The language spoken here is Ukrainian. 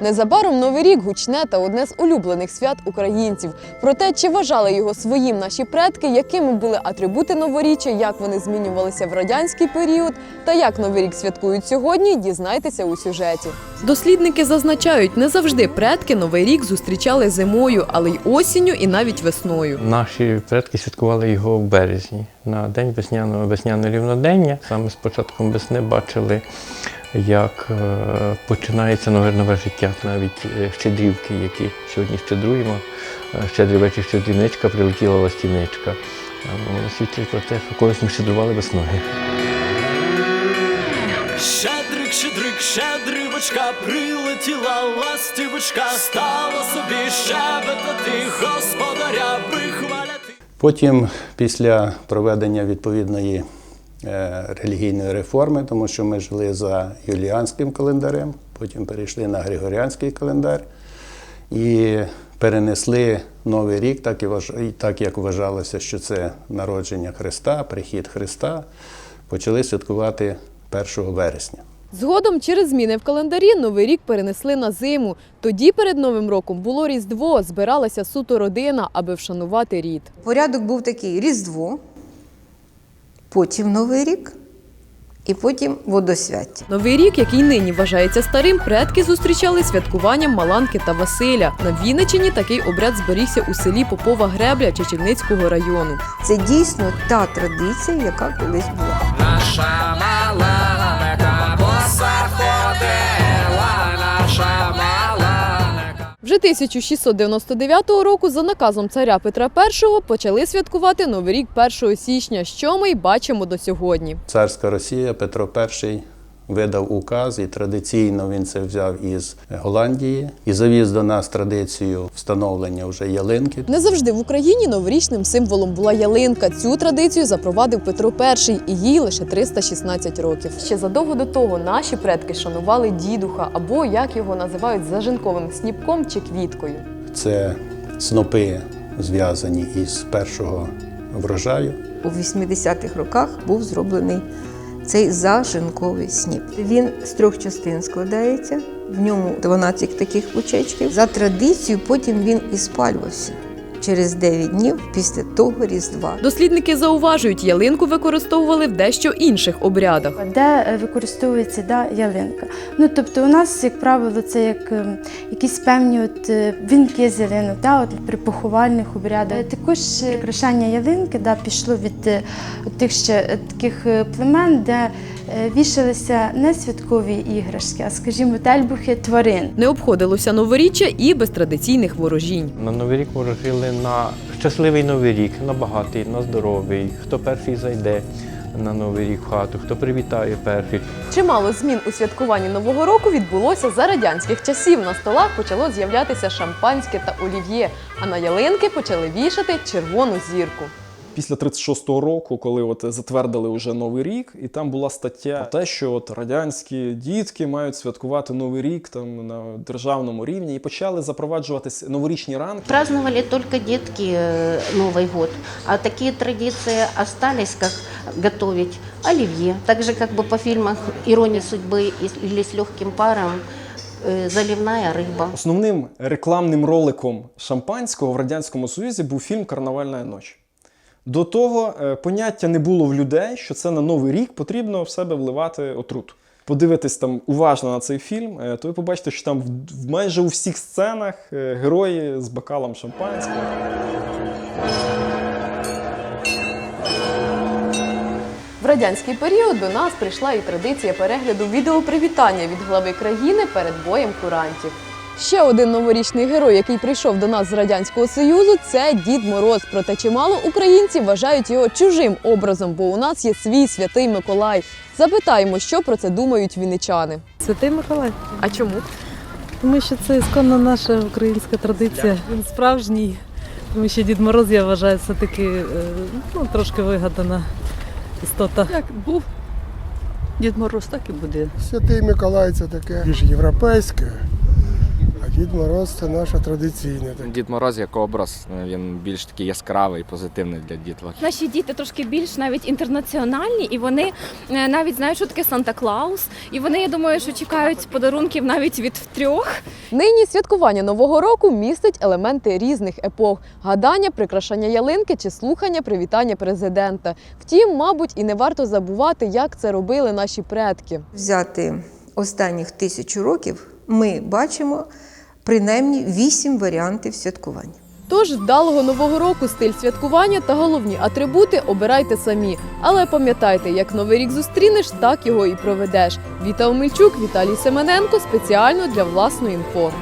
Незабаром Новий рік гучне та одне з улюблених свят українців. Про те, чи вважали його своїм наші предки, якими були атрибути новоріччя, як вони змінювалися в радянський період, та як Новий рік святкують сьогодні, дізнайтеся у сюжеті. Дослідники зазначають, не завжди предки Новий рік зустрічали зимою, але й осінню, і навіть весною. Наші предки святкували його в березні на день весняного весняного рівнодення. Саме з початком весни бачили, як е, починається нове нове життя. Навіть е, щедрівки, які сьогодні щедруємо. Е, Щедрий вечір, щедрівничка, прилетіла ластівничка. Вони свідчать про те, що колись ми щедрували весною. Щедрик, щедрик, щедрівочка, прилетіла ластівочка, стала собі щебетати, господаря вихваляти. Потім, після проведення відповідної релігійної реформи, тому що ми жили за юліанським календарем, потім перейшли на Григоріанський календар і перенесли Новий рік, так, і вваж- і так як вважалося, що це народження Христа, прихід Христа, почали святкувати 1 вересня. Згодом через зміни в календарі Новий рік перенесли на зиму. Тоді перед Новим роком було Різдво, збиралася суто родина, аби вшанувати рід. Порядок був такий: Різдво, потім Новий рік і потім водосвяття. Новий рік, який нині вважається старим, предки зустрічали святкуванням Маланки та Василя. На Вінничині такий обряд зберігся у селі Попова Гребля Чечільницького району. Це дійсно та традиція, яка колись була. Наша 3699 року за наказом царя Петра І почали святкувати Новий рік 1 січня, що ми й бачимо до сьогодні. Царська Росія Петро І видав указ, і традиційно він це взяв із Голландії і завіз до нас традицію встановлення вже ялинки. Не завжди в Україні новорічним символом була ялинка. Цю традицію запровадив Петро І, і їй лише 316 років. Ще задовго до того наші предки шанували дідуха або як його називають зажинковим сніпком чи квіткою. Це снопи зв'язані із першого врожаю. У 80-х роках був зроблений цей зажинковий сніп. Він з трьох частин складається, в ньому 12 таких пучечків. За традицією потім він і спалювався через 9 днів після того Різдва. Дослідники зауважують, ялинку використовували в дещо інших обрядах. де е, використовується да, ялинка. Ну тобто, у нас, як правило, це як ем, якісь певні от, е, вінки з ялинок, да, от, при поховальних обрядах. Е, Також прикрашання ялинки да, пішло від тих ще таких племен, де вішалися не святкові іграшки, а скажімо, тельбухи тварин. Не обходилося новоріччя і без традиційних ворожінь. На Новий рік ворожили на щасливий Новий рік, на багатий, на здоровий, хто перший зайде на Новий рік в хату, хто привітає перший. Чимало змін у святкуванні нового року відбулося за радянських часів. На столах почало з'являтися шампанське та олів'є, а на ялинки почали вішати червону зірку після 36-го року, коли от затвердили вже новий рік, і там була стаття про те, що от радянські дітки мають святкувати новий рік там на державному рівні, і почали запроваджуватись новорічні ранки. Праздновали только детки э, Новый год, а такие традиции остались, как готовить оливье. Также как бы по фильмам «Ирония судьбы» или «С легким паром» э, заливная рыба. Основним рекламним роликом шампанського в радянському союзі був фільм Карнавальна ніч. До того е, поняття не було в людей, що це на новий рік потрібно в себе вливати отруту. Подивитись там уважно на цей фільм, е, то ви побачите, що там в- майже у всіх сценах е, герої з бокалом шампанського. В радянський період до нас прийшла і традиція перегляду відеопривітання від глави країни перед боєм курантів. Ще один новорічний герой, який прийшов до нас з радянського союзу, це Дід Мороз. Проте чимало українців вважають його чужим образом, бо у нас є свій святий Миколай. Запитаємо, що про це думають вінничани. Святий Миколай, А чому? тому що це ісконна наша українська традиція. Він справжній, тому що Дід Мороз, я вважаю, все таки е, ну, трошки вигадана істота. Як був Дід Мороз, так і буде. Святий Миколай це таке більш європейське, Дід Мороз це наша традиційна. Дід Мороз як образ, він більш такий яскравий, позитивний для діток. Наші діти трошки більш навіть інтернаціональні, і вони е, навіть знають, що таке Санта Клаус. І вони, я думаю, що чекають подарунків навіть від трьох. Нині святкування нового року містить елементи різних епох: гадання, прикрашання ялинки чи слухання привітання президента. Втім, мабуть, і не варто забувати, як це робили наші предки. Взяти останніх тисячу років, ми бачимо принаймні вісім варіантів святкування. Тож вдалого нового року стиль святкування та головні атрибути обирайте самі. Але пам'ятайте, як новий рік зустрінеш, так його і проведеш. Віта Омельчук, Віталій Семененко спеціально для власної інфо.